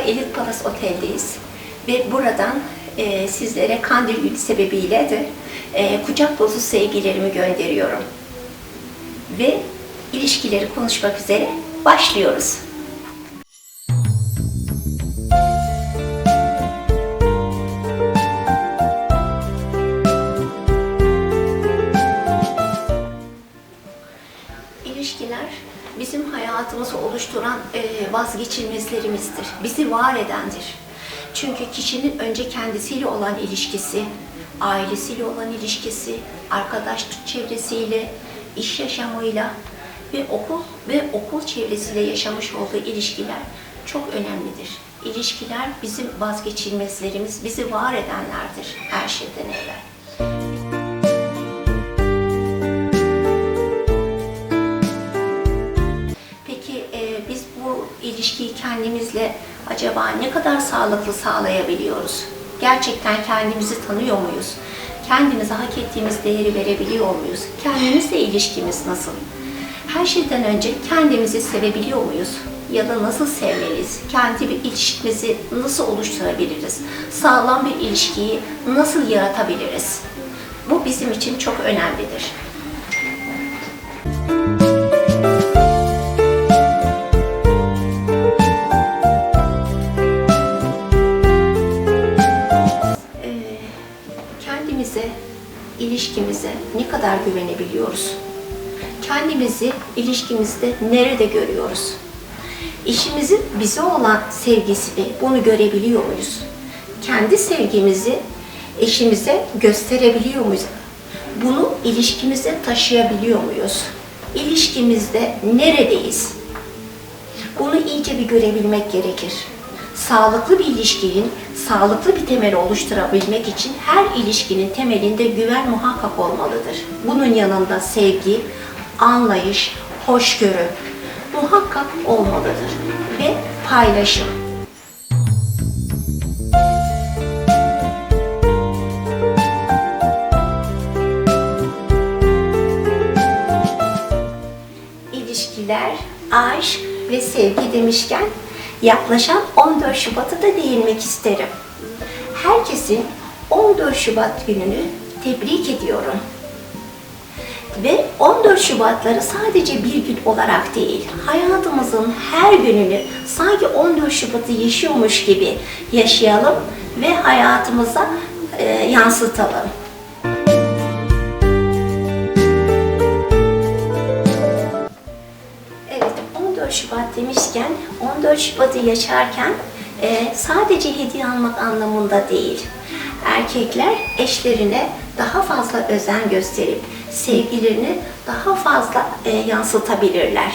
Elit Palas Otel'deyiz ve buradan e, sizlere Kandil Günü sebebiyle de e, kucak dolusu sevgilerimi gönderiyorum. Ve ilişkileri konuşmak üzere başlıyoruz. Vazgeçilmezlerimizdir. Bizi var edendir. Çünkü kişinin önce kendisiyle olan ilişkisi, ailesiyle olan ilişkisi, arkadaşlık çevresiyle, iş yaşamıyla ve okul ve okul çevresiyle yaşamış olduğu ilişkiler çok önemlidir. İlişkiler bizim vazgeçilmezlerimiz, bizi var edenlerdir her şeyden evvel. Kendimizle acaba ne kadar sağlıklı sağlayabiliyoruz? Gerçekten kendimizi tanıyor muyuz? Kendimize hak ettiğimiz değeri verebiliyor muyuz? Kendimizle ilişkimiz nasıl? Her şeyden önce kendimizi sevebiliyor muyuz? Ya da nasıl sevmeliyiz? Kendi bir ilişkimizi nasıl oluşturabiliriz? Sağlam bir ilişkiyi nasıl yaratabiliriz? Bu bizim için çok önemlidir. Kendimize, ilişkimize ne kadar güvenebiliyoruz? Kendimizi ilişkimizde nerede görüyoruz? İşimizin bize olan sevgisini bunu görebiliyor muyuz? Kendi sevgimizi eşimize gösterebiliyor muyuz? Bunu ilişkimize taşıyabiliyor muyuz? İlişkimizde neredeyiz? Bunu iyice bir görebilmek gerekir. Sağlıklı bir ilişkinin sağlıklı bir temel oluşturabilmek için her ilişkinin temelinde güven muhakkak olmalıdır. Bunun yanında sevgi, anlayış, hoşgörü muhakkak olmalıdır ve paylaşım. ilişkiler, aşk ve sevgi demişken yaklaşan 14 Şubat'a da değinmek isterim. Herkesin 14 Şubat gününü tebrik ediyorum. Ve 14 Şubatları sadece bir gün olarak değil, hayatımızın her gününü sanki 14 Şubat'ı yaşıyormuş gibi yaşayalım ve hayatımıza e, yansıtalım. Şubat demişken, 14 Şubat'ı yaşarken e, sadece hediye almak anlamında değil. Erkekler eşlerine daha fazla özen gösterip sevgilerini daha fazla e, yansıtabilirler.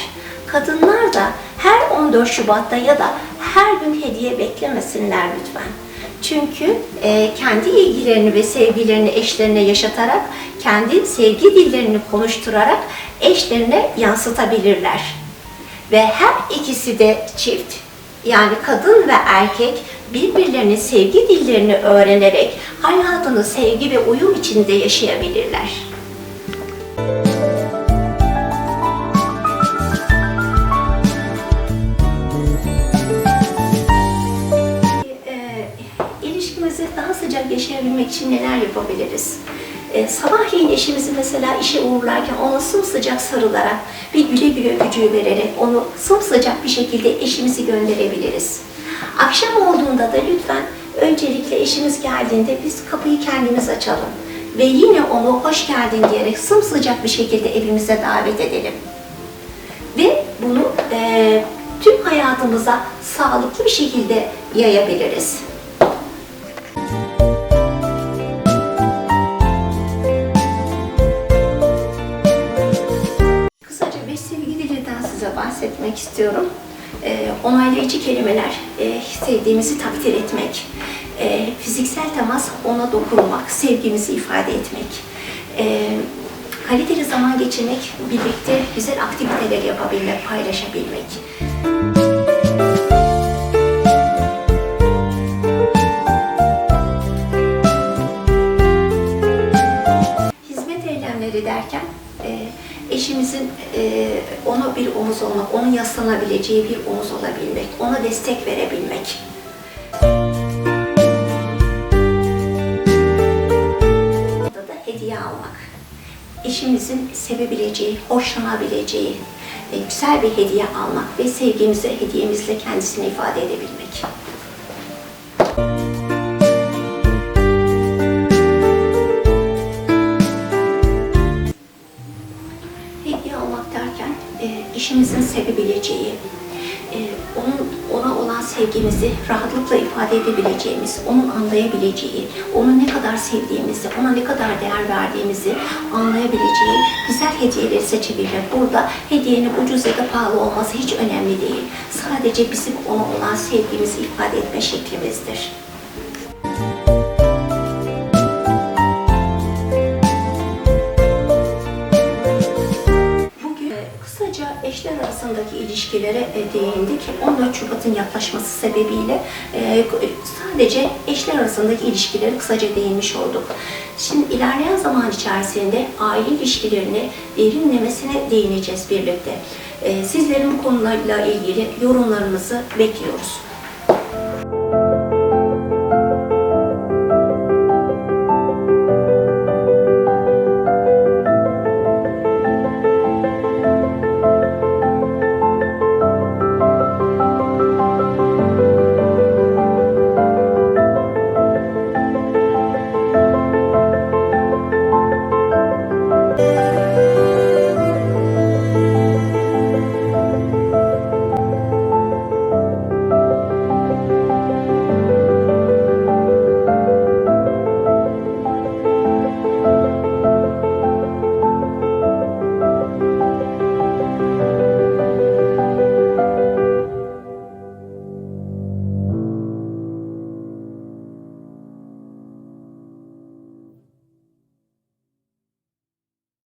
Kadınlar da her 14 Şubat'ta ya da her gün hediye beklemesinler lütfen. Çünkü e, kendi ilgilerini ve sevgilerini eşlerine yaşatarak, kendi sevgi dillerini konuşturarak eşlerine yansıtabilirler. Ve her ikisi de çift, yani kadın ve erkek birbirlerinin sevgi dillerini öğrenerek hayatını sevgi ve uyum içinde yaşayabilirler. Ee, ilişkimizi daha sıcak yaşayabilmek için neler yapabiliriz? Ee, sabahleyin eşimizi mesela işe uğurlarken ona sımsıcak sarılarak, bir güle güle öpücüğü vererek onu sımsıcak bir şekilde eşimizi gönderebiliriz. Akşam olduğunda da lütfen öncelikle eşimiz geldiğinde biz kapıyı kendimiz açalım. Ve yine onu hoş geldin diyerek sımsıcak bir şekilde evimize davet edelim. Ve bunu eee, tüm hayatımıza sağlıklı bir şekilde yayabiliriz. Bahsetmek istiyorum. Ee, onaylayıcı kelimeler, e, sevdiğimizi takdir etmek, e, fiziksel temas ona dokunmak, sevgimizi ifade etmek, e, kaliteli zaman geçirmek, birlikte güzel aktiviteler yapabilmek, paylaşabilmek. Hizmet derken e, ona bir omuz olmak, onun yaslanabileceği bir omuz olabilmek, ona destek verebilmek. Burada da hediye almak. Eşimizin sevebileceği, hoşlanabileceği e, güzel bir hediye almak ve sevgimizi hediyemizle kendisine ifade edebilmek. Eşimizin sevebileceği, e, onun ona olan sevgimizi rahatlıkla ifade edebileceğimiz, onun anlayabileceği, onu ne kadar sevdiğimizi, ona ne kadar değer verdiğimizi anlayabileceği güzel hediyeleri seçebilmek. Burada hediyenin ucuz ya da pahalı olması hiç önemli değil. Sadece bizim ona olan sevgimizi ifade etme şeklimizdir. Kısaca eşler arasındaki ilişkilere e, değindik. 14 Şubat'ın yaklaşması sebebiyle e, sadece eşler arasındaki ilişkileri kısaca değinmiş olduk. Şimdi ilerleyen zaman içerisinde aile ilişkilerini derinlemesine değineceğiz birlikte. E, Sizlerin bu konularla ilgili yorumlarınızı bekliyoruz.